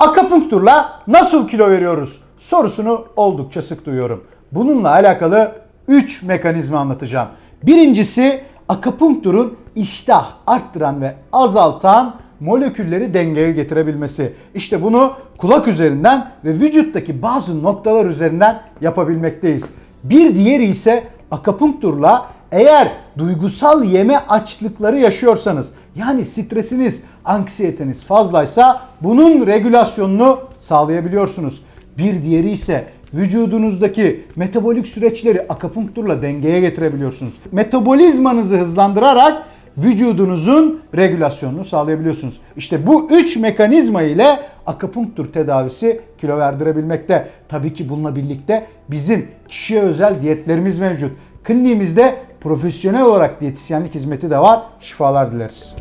Akupunkturla nasıl kilo veriyoruz sorusunu oldukça sık duyuyorum. Bununla alakalı 3 mekanizma anlatacağım. Birincisi akupunkturun iştah arttıran ve azaltan molekülleri dengeye getirebilmesi. İşte bunu kulak üzerinden ve vücuttaki bazı noktalar üzerinden yapabilmekteyiz. Bir diğeri ise akupunkturla eğer duygusal yeme açlıkları yaşıyorsanız yani stresiniz, anksiyeteniz fazlaysa bunun regülasyonunu sağlayabiliyorsunuz. Bir diğeri ise vücudunuzdaki metabolik süreçleri akupunkturla dengeye getirebiliyorsunuz. Metabolizmanızı hızlandırarak vücudunuzun regülasyonunu sağlayabiliyorsunuz. İşte bu üç mekanizma ile akupunktur tedavisi kilo verdirebilmekte. Tabii ki bununla birlikte bizim kişiye özel diyetlerimiz mevcut. Kliniğimizde profesyonel olarak diyetisyenlik hizmeti de var. Şifalar dileriz.